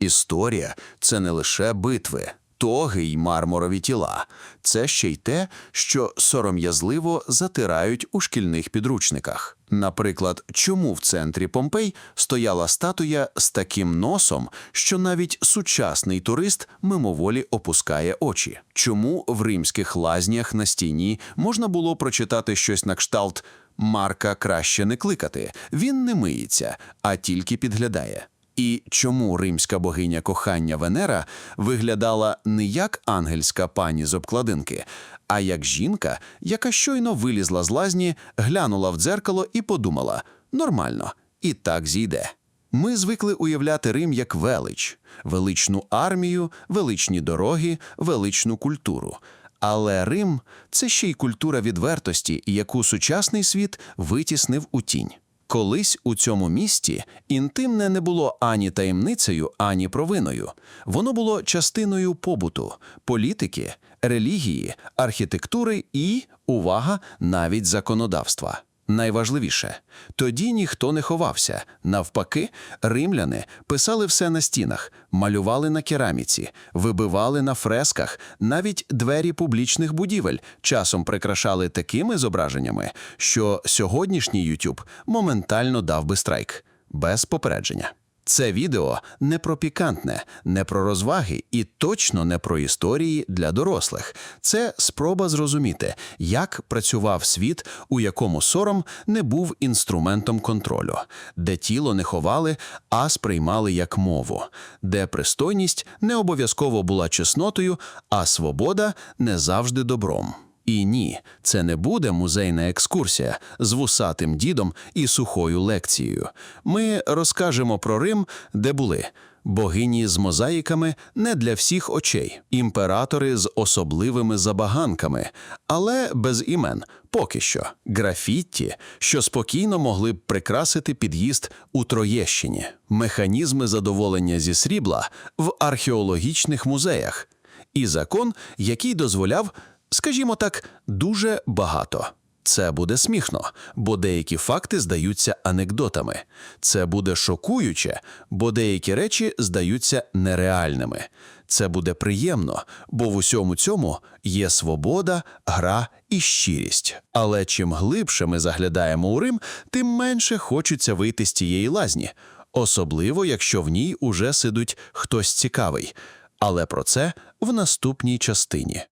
Історія це не лише битви, тоги й мармурові тіла, це ще й те, що сором'язливо затирають у шкільних підручниках. Наприклад, чому в центрі Помпей стояла статуя з таким носом, що навіть сучасний турист мимоволі опускає очі? Чому в римських лазнях на стіні можна було прочитати щось на кшталт Марка краще не кликати, він не миється, а тільки підглядає. І чому римська богиня кохання Венера виглядала не як ангельська пані з обкладинки, а як жінка, яка щойно вилізла з лазні, глянула в дзеркало і подумала: нормально, і так зійде. Ми звикли уявляти Рим як велич, величну армію, величні дороги, величну культуру. Але Рим це ще й культура відвертості, яку сучасний світ витіснив у тінь. Колись у цьому місті інтимне не було ані таємницею, ані провиною. Воно було частиною побуту, політики, релігії, архітектури і, увага, навіть законодавства. Найважливіше, тоді ніхто не ховався. Навпаки, римляни писали все на стінах, малювали на кераміці, вибивали на фресках, навіть двері публічних будівель часом прикрашали такими зображеннями, що сьогоднішній YouTube моментально дав би страйк без попередження. Це відео не про пікантне, не про розваги і точно не про історії для дорослих. Це спроба зрозуміти, як працював світ, у якому сором не був інструментом контролю, де тіло не ховали, а сприймали як мову, де пристойність не обов'язково була чеснотою, а свобода не завжди добром. І ні, це не буде музейна екскурсія з вусатим дідом і сухою лекцією. Ми розкажемо про Рим, де були богині з мозаїками не для всіх очей, імператори з особливими забаганками, але без імен. Поки що графітті, що спокійно могли б прикрасити під'їзд у Троєщині, механізми задоволення зі срібла в археологічних музеях, і закон, який дозволяв скажімо так, дуже багато. Це буде смішно, бо деякі факти здаються анекдотами. Це буде шокуюче, бо деякі речі здаються нереальними. Це буде приємно, бо в усьому цьому є свобода, гра і щирість. Але чим глибше ми заглядаємо у Рим, тим менше хочеться вийти з тієї лазні, особливо якщо в ній уже сидить хтось цікавий. Але про це в наступній частині.